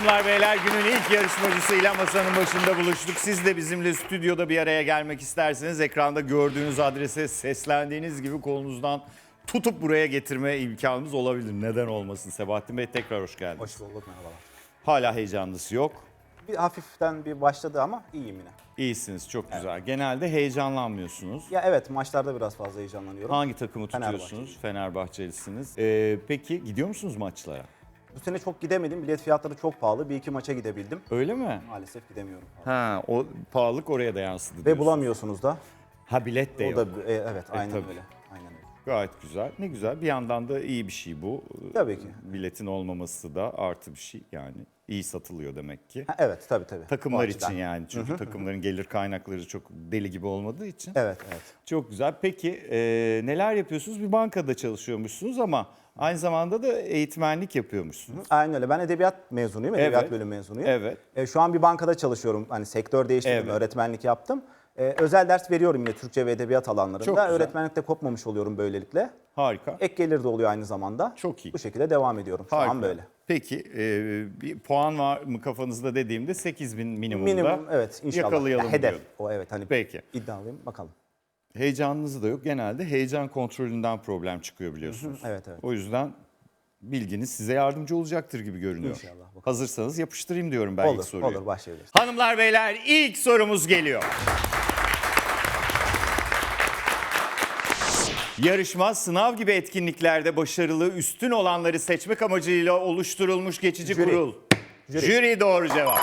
Hanımlar beyler günün ilk yarışmacısıyla masanın başında buluştuk. Siz de bizimle stüdyoda bir araya gelmek isterseniz ekranda gördüğünüz adrese seslendiğiniz gibi kolunuzdan tutup buraya getirme imkanımız olabilir. Neden olmasın Sebahattin Bey tekrar hoş geldiniz. Hoş bulduk merhabalar. Hala heyecanlısı yok. Bir hafiften bir başladı ama iyiyim yine. İyisiniz çok güzel. Genelde heyecanlanmıyorsunuz. Ya evet maçlarda biraz fazla heyecanlanıyorum. Hangi takımı tutuyorsunuz? Fenerbahçeliyim. Fenerbahçelisiniz. Ee, peki gidiyor musunuz maçlara? Bu sene çok gidemedim. Bilet fiyatları çok pahalı. Bir iki maça gidebildim. Öyle mi? Maalesef gidemiyorum. Ha, o pahalılık oraya da yansıdı Ve diyorsun. bulamıyorsunuz da. Ha bilet de O yok. da e, evet aynen tabii. öyle. Gayet güzel. Ne güzel. Bir yandan da iyi bir şey bu. Tabii ki. Biletin olmaması da artı bir şey yani. iyi satılıyor demek ki. Ha, evet tabii tabii. Takımlar O açıdan. için yani. Çünkü takımların gelir kaynakları çok deli gibi olmadığı için. Evet evet. Çok güzel. Peki e, neler yapıyorsunuz? Bir bankada çalışıyormuşsunuz ama aynı zamanda da eğitmenlik yapıyormuşsunuz. Aynen öyle. Ben edebiyat mezunuyum. Edebiyat Evet. bölümü mezunuyum. Evet. E, şu an bir bankada çalışıyorum. Hani sektör değiştirdim, Evet. öğretmenlik yaptım. E, özel ders veriyorum yine Türkçe ve edebiyat Çok alanlarında. güzel. Öğretmenlikte kopmamış oluyorum böylelikle. Harika. Ek gelir de oluyor aynı zamanda. Çok iyi. Bu şekilde devam ediyorum. Şu Harika. an böyle. Peki e, bir puan var mı kafanızda dediğimde 8000 minimumda Minimum evet inşallah. yakalayalım Ya, hedef diyorum. o evet hani Peki. iddialıyım bakalım. Heyecanınız da yok. Genelde heyecan kontrolünden problem çıkıyor biliyorsunuz. Evet, evet. O yüzden bilginiz size yardımcı olacaktır gibi görünüyor. İnşallah, bakalım. Hazırsanız yapıştırayım diyorum ben ilk olur soruyu. olur başlayabiliriz. Hanımlar beyler ilk sorumuz geliyor. Yarışma sınav gibi etkinliklerde başarılı üstün olanları seçmek amacıyla oluşturulmuş geçici Jüri. kurul. Jüri. Jüri doğru cevap.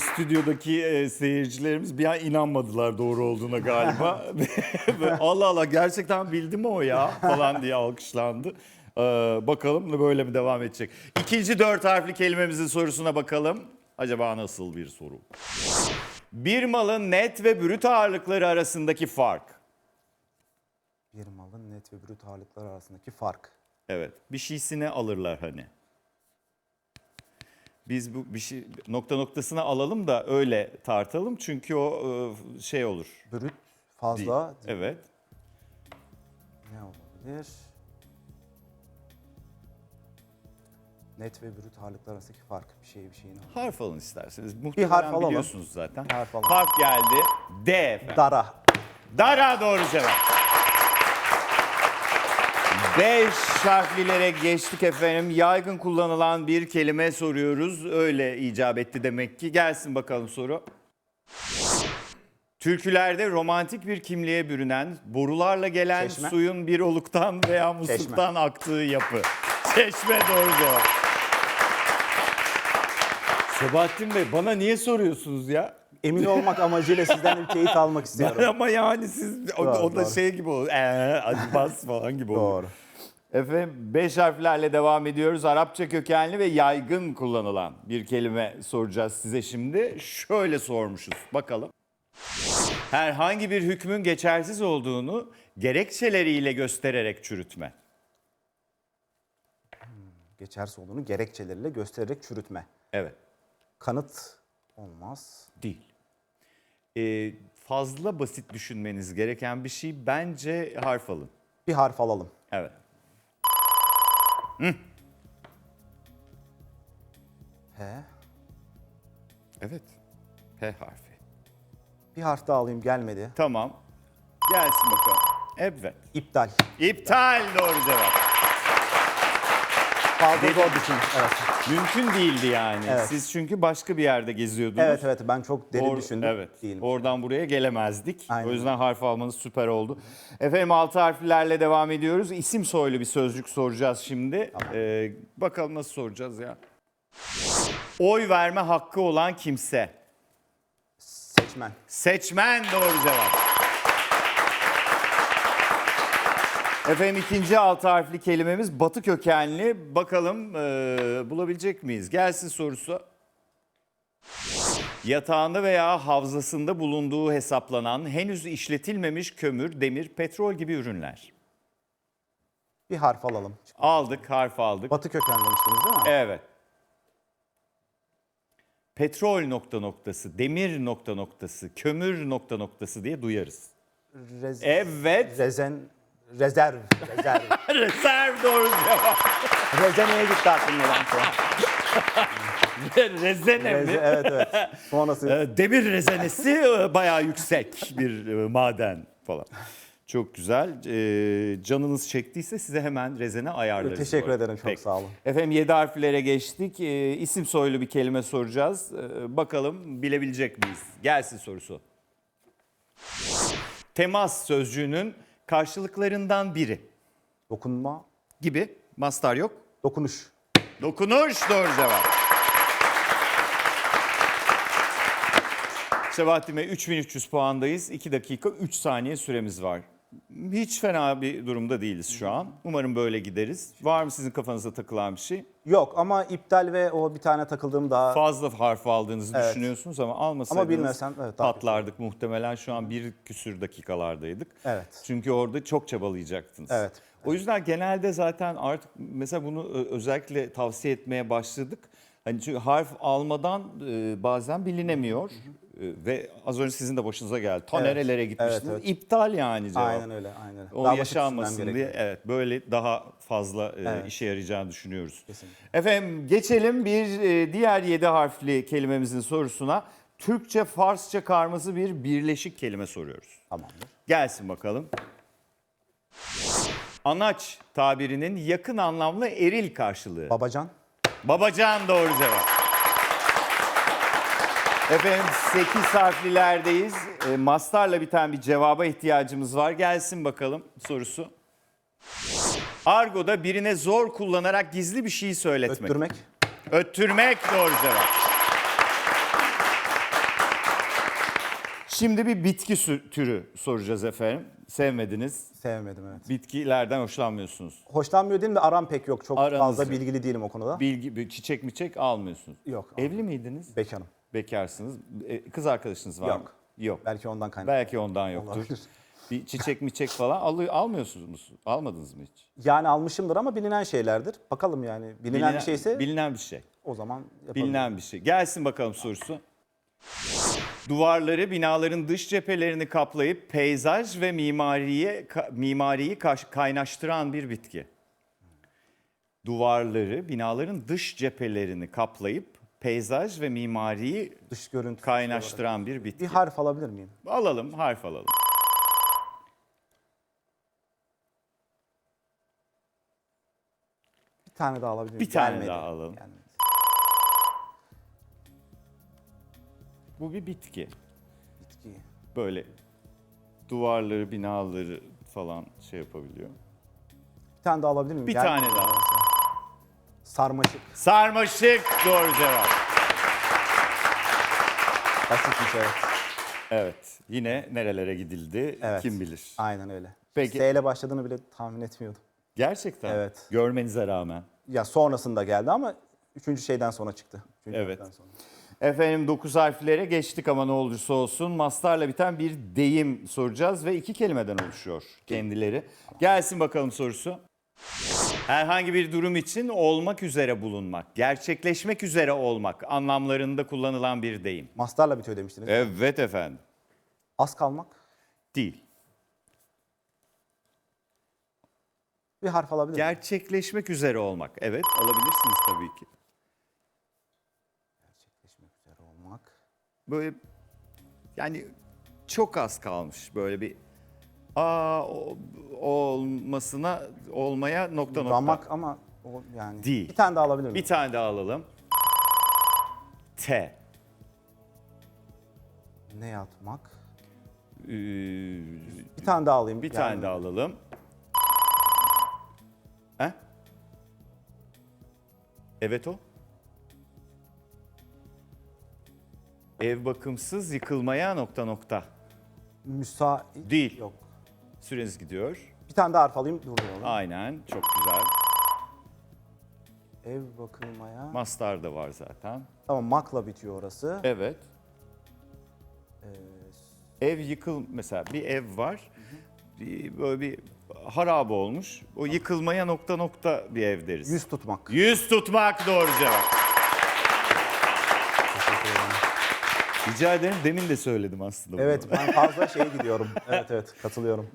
Stüdyodaki e, seyircilerimiz bir an inanmadılar doğru olduğuna galiba. Böyle, Allah Allah gerçekten bildi mi o ya falan diye alkışlandı. Ee, bakalım böyle mi devam edecek? İkinci dört harfli kelimemizin sorusuna bakalım. Acaba nasıl bir soru? Bir malın net ve brüt ağırlıkları arasındaki fark. Bir malın net ve brüt ağırlıkları arasındaki fark. Evet. Bir şeysini alırlar hani. Biz bu bir şey nokta noktasına alalım da öyle tartalım çünkü o e, şey olur. Brüt Değil. fazla Evet. ne olabilir? Net ve brüt ağırlıklar arasındaki fark bir şey bir şeyin. Harf alın isterseniz. Muhtemelen harf alalım. biliyorsunuz zaten. Harf alalım. Harf geldi. D efendim. Dara. Dara doğru cevap. Beş harflilere geçtik efendim. Yaygın kullanılan bir kelime soruyoruz. Öyle icap etti demek ki. Gelsin bakalım soru. Türkülerde romantik bir kimliğe bürünen, borularla gelen Çeşme. suyun bir oluktan veya musluktan aktığı yapı. Çeşme doğru cevap. Sebahattin Bey bana niye soruyorsunuz ya? Emin olmak amacıyla sizden bir teyit almak istiyorum. Ama yani siz o, Doğru, o da doğru. şey gibi olur. Eee hadi bas falan gibi olur. Doğru. Efendim beş harflerle devam ediyoruz. Arapça kökenli ve yaygın kullanılan bir kelime soracağız size şimdi. Şöyle sormuşuz. Bakalım. Herhangi bir hükmün geçersiz olduğunu gerekçeleriyle göstererek çürütme. Geçerse olduğunu gerekçeleriyle göstererek çürütme. Evet. Kanıt olmaz. Değil. Ee, fazla basit düşünmeniz gereken bir şey bence harf alın. Bir harf alalım. Evet. He. Evet. P harfi. Bir harf daha alayım gelmedi. Tamam. Gelsin bakalım. Evet. İptal. İptal doğru cevap. Fazla zor düşün. Evet. Mümkün değildi yani. Evet. Siz çünkü başka bir yerde geziyordunuz. Evet evet ben çok derin Or- düşündüm. Evet. Değilim. Oradan buraya gelemezdik. Aynen. O yüzden harf almanız süper oldu. Efendim altı harflerle devam ediyoruz. İsim soylu bir sözcük soracağız şimdi. Ee, bakalım nasıl soracağız ya. Oy verme hakkı olan kimse. Seçmen. Seçmen doğru cevap. Efendim ikinci altı harfli kelimemiz batı kökenli. Bakalım eee, bulabilecek miyiz? Gelsin sorusu. Yatağında veya havzasında bulunduğu hesaplanan henüz işletilmemiş kömür, demir, petrol gibi ürünler. Bir harf alalım. Aldık, harf aldık. Batı köken demiştiniz değil mi? Evet. Petrol nokta noktası, demir nokta noktası, kömür nokta noktası diye duyarız. Rez- Evet. Rezen, Rezerv. Rezerv. Reserv doğru cevap. Rezene'ye gitti aklım olan şu an. Rezene Reze, mi? evet evet. Sonrası Ee, Demir rezenesi e, bayağı yüksek bir e, maden falan. Çok güzel. Ee, canınız çektiyse size hemen rezene ayarlarız. Teşekkür bu arada. ederim, çok Peki. sağ olun. Efendim 7 harflere geçtik. Ee, isim soylu bir kelime soracağız. Ee, bakalım bilebilecek miyiz? Gelsin sorusu. Temas sözcüğünün karşılıklarından biri dokunma, gibi. Mastar yok. dokunuş. Dokunuş doğru cevap. Sebahattin Bey 3300 puandayız. 2 dakika 3 saniye süremiz var. Hiç fena bir durumda değiliz şu an. Umarım böyle gideriz. Var mı sizin kafanıza takılan bir şey? Yok ama iptal ve o bir tane takıldığım daha Fazla harf aldığınızı Evet. düşünüyorsunuz ama almasaydınız Ama bilmesem, evet, daha patlardık muhtemelen. Şu an bir küsür dakikalardaydık. Evet. Çünkü orada çok çabalayacaktınız. Evet. O yüzden genelde zaten artık mesela bunu ö- özellikle tavsiye etmeye başladık. Hani çünkü harf almadan e, bazen bilinemiyor. E, ve az önce sizin de başınıza geldi. Ta Evet. nerelere gitmiştiniz? Evet, evet. İptal yani cevap. Aynen öyle, aynen. O Daha yaşanmasın diye evet böyle daha fazla e, Evet. işe yarayacağını düşünüyoruz. Kesinlikle. Efendim geçelim bir e, diğer yedi harfli kelimemizin sorusuna. Türkçe Farsça karması bir birleşik kelime soruyoruz. Tamamdır. Gelsin bakalım. Anaç tabirinin yakın anlamlı eril karşılığı. Babacan, Babacan doğru cevap. Efendim 8 harflilerdeyiz. E, mastarla biten bir cevaba ihtiyacımız var. Gelsin bakalım sorusu. Argo'da birine zor kullanarak gizli bir şey söyletmek. öttürmek, Öttürmek doğru cevap. Şimdi bir bitki sü- türü soracağız efendim. Sevmediniz. sevmedim evet. Bitkilerden hoşlanmıyorsunuz. Hoşlanmıyor değilim de aram pek yok. Çok Aranız fazla yok. bilgili değilim o konuda. Bilgi, çiçek miçek almıyorsunuz. Yok, Evli miydiniz? Bekarım. Bekarsınız. E, Kız arkadaşınız var mı? Yok. Yok. Belki ondan kaynaklı. Belki ondan yoktur. Olabilir. Bir çiçek miçek falan alı- almıyorsunuz mu? Almadınız mı hiç? Yani almışımdır ama bilinen şeylerdir. Bakalım yani bilinen, bir şeyse Bilinen bir şey. o zaman yapalım. Bilinen bir şey. Gelsin bakalım sorusu. Duvarları binaların dış cephelerini kaplayıp peyzaj ve mimariye ka- mimariyi kaş- kaynaştıran bir bitki. Duvarları binaların dış cephelerini kaplayıp peyzaj ve mimariyi Dış görüntü. kaynaştıran bir bitki. Bir harf alabilir miyim? Alalım, harf alalım. Bir tane daha alabilir miyim? Bir tane Gelmedi. daha alalım. Yani Bu bir bitki. bitki. Böyle duvarları, binaları falan şey yapabiliyor. Bir tane daha alabilir miyim? Bir Gelmedi. tane daha. Sarmaşık. Sarmaşık doğru cevap. Basitmiş evet. Evet. Yine nerelere gidildi Evet. kim bilir. Aynen öyle. Peki. S ile başladığını bile tahmin etmiyordum. Gerçekten. Evet. Görmenize rağmen. Ya sonrasında geldi ama üçüncü şeyden sonra çıktı. Üçüncü Evet. harften sonra. Efendim 9 harflere geçtik ama ne olursa olsun mastarla biten bir deyim soracağız ve iki kelimeden oluşuyor kendileri. Gelsin bakalım sorusu. Herhangi bir durum için olmak üzere bulunmak, gerçekleşmek üzere olmak anlamlarında kullanılan bir deyim. Mastarla bitiyor demiştiniz. Evet efendim. Az kalmak. Değil. Bir harf alabilir miyim? Gerçekleşmek üzere olmak. Evet alabilirsiniz tabii ki. Gerçekleşmek üzere olmak. böyle yani çok az kalmış böyle bir o olmasına olmaya nokta nokta. Ramak ama o yani. Değil. Bir tane daha alabilir miyim? Bir tane daha alalım. T. Ne yatmak? Ee, Bir tane daha alayım. bir Yani tane daha alalım. He? Evet o. Ev bakımsız yıkılmaya nokta nokta. Müsait. Değil. Yok. Süreniz gidiyor. Bir tane daha harf alayım. Durduralım. Aynen çok güzel. Ev bakılmaya. Mastar da var zaten. tamam makla bitiyor orası. Evet. Ee, Ev yıkıl mesela bir ev var. Bir- Böyle bir harap olmuş. O yıkılmaya nokta nokta bir ev deriz. yüz tutmak. Yüz tutmak doğru cevap. Rica ederim. Demin de söyledim aslında. bunu. Evet ben fazla şey gidiyorum. Evet evet katılıyorum.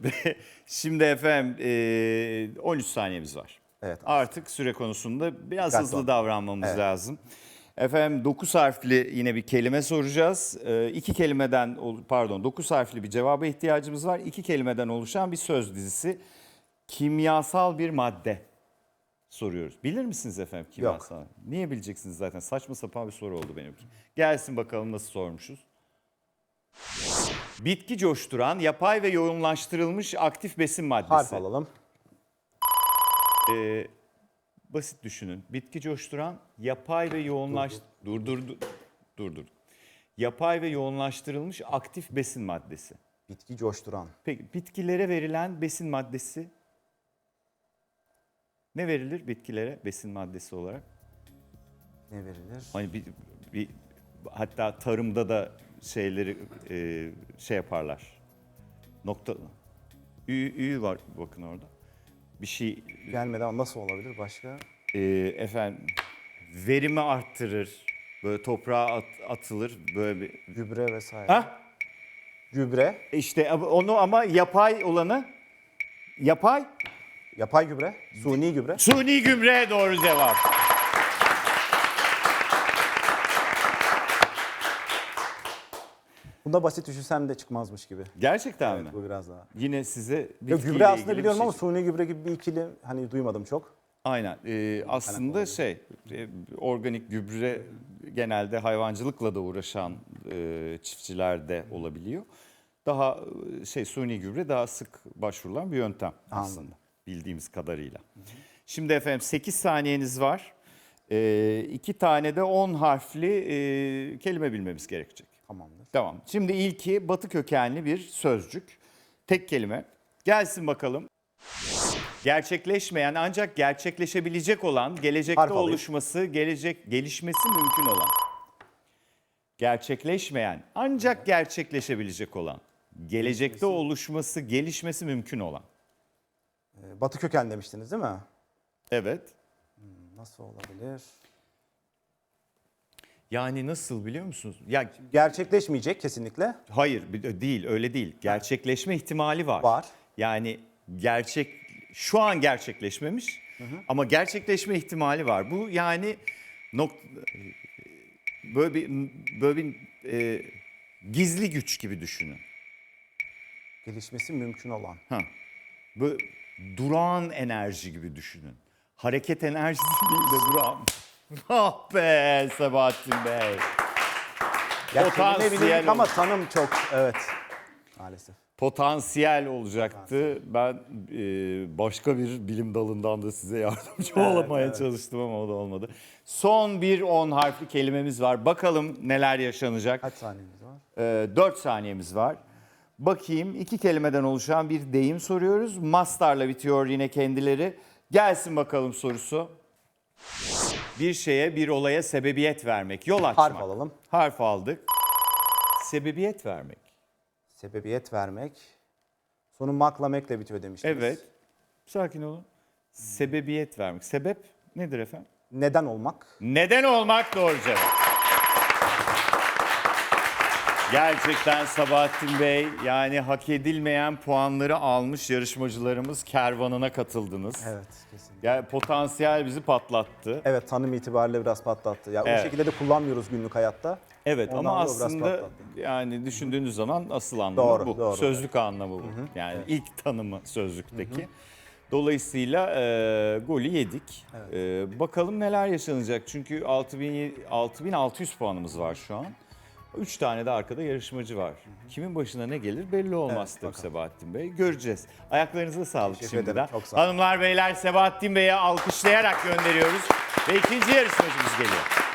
Şimdi efendim e, 13 saniyemiz var. Evet. Artık süre konusunda biraz Dikkatli hızlı davranmamız Evet. lazım. Efendim 9 harfli yine bir kelime soracağız. E, iki kelimeden ol- pardon 9 harfli bir cevaba ihtiyacımız var. İki kelimeden oluşan bir söz dizisi. Kimyasal bir madde soruyoruz. Bilir misiniz efendim kimyasal? Niye bileceksiniz zaten? Saçma sapan bir soru oldu benimki. Gelsin bakalım nasıl sormuşuz. Bitki coşturan, yapay ve yoğunlaştırılmış aktif besin maddesi. Harf alalım. Ee, basit düşünün. Bitki coşturan, yapay ve yoğunlaş... Dur dur dur. Dur dur. Yapay ve yoğunlaştırılmış aktif besin maddesi. Bitki coşturan. Peki bitkilere verilen besin maddesi ne verilir bitkilere besin maddesi olarak? Ne verilir? Hani bir, bir hatta tarımda da şeyleri e, şey yaparlar. Nokta ü, ü var bakın orada. Bir şey Gelmeden nasıl olabilir başka? e, efendim verimi arttırır. Böyle toprağa at- atılır böyle bir. Gübre vesaire. Ha? Gübre. İşte onu ama yapay olanı yapay Yapay gübre. Suni gübre. suni gübre doğru cevap. Bunda basit düşünsem de çıkmaz gibi. Gerçekten Evet, mi? bu biraz daha. Yine size Ya bitkiyle gübre aslında bir biliyorum şey ama suni gübre gibi bir ikili hani duymadım çok. Aynen. Ee, aslında şey, e, organik gübre genelde hayvancılıkla da uğraşan e, çiftçilerde olabiliyor. Daha e, şey suni gübre daha sık başvurulan bir yöntem aslında. Bildiğimiz kadarıyla. Şimdi efendim 8 saniyeniz var. Ee, iki tane de 10 harfli e, kelime bilmemiz gerekecek. Tamamdır. Tamam. Şimdi ilki batı kökenli bir sözcük. Tek kelime. Gelsin bakalım. Gerçekleşmeyen ancak gerçekleşebilecek olan, gelecekte Harf alayım. oluşması, gelecek gelişmesi mümkün olan. Gerçekleşmeyen ancak gerçekleşebilecek olan, gelecekte oluşması, gelişmesi mümkün olan. Batı köken demiştiniz değil mi? Evet. Nasıl olabilir? Yani nasıl biliyor musunuz? Ya Gerçekleşmeyecek kesinlikle. hayır değil öyle değil. Gerçekleşme ihtimali var. Var. Yani gerçek şu an gerçekleşmemiş ama gerçekleşme ihtimali var. Bu yani nok böyle bir böyle bir e, gizli güç gibi düşünün. Gelişmesi mümkün olan. Ha. Böyle durağan enerji gibi düşünün. Hareket enerjisi değil de durağan. Ah be Sebahattin Bey. Ya Potansiyel kelime ama tanım çok. Evet. Maalesef. Potansiyel olacaktı. Ben e, başka bir bilim dalından da size yardımcı olamaya çalıştım ama o da olmadı. Son bir 10 harfli kelimemiz var. Bakalım neler yaşanacak. Kaç saniyemiz var? E, 4 saniyemiz var. Bakayım iki kelimeden oluşan bir deyim soruyoruz. Mastarla bitiyor yine kendileri. Gelsin bakalım sorusu. Bir şeye, bir olaya sebebiyet vermek, yol açmak. Harf alalım. Harf aldık. Sebebiyet vermek. Sebebiyet vermek. Sonu makla mekle bitiyor demiştiniz. Evet. Sakin olun. Sebebiyet vermek. Sebep nedir efendim? Neden olmak? Neden olmak doğru cevap. Gerçekten Sabahattin Bey yani hak edilmeyen puanları almış yarışmacılarımız kervanına katıldınız. Evet kesinlikle. Yani potansiyel bizi patlattı. Evet tanım itibariyle biraz patlattı. Ya Evet. o şekilde de kullanmıyoruz günlük hayatta. Evet Ondan ama aslında yani düşündüğünüz zaman asıl anlamı Doğru, bu. doğru. Sözlük anlamı bu. Yani ilk tanımı sözlükteki. Dolayısıyla e, golü yedik. E, bakalım neler yaşanacak. Çünkü 6000 6600 puanımız var şu an. 3 tane de arkada yarışmacı var. Kimin başına ne gelir belli olmaz tabii Sebahattin Bey. Göreceğiz. Ayaklarınıza sağlık Teşekkür şimdiden. ederim, çok sağ olun. Hanımlar beyler Sebahattin Bey'e alkışlayarak gönderiyoruz. Ve ikinci yarışmacımız geliyor.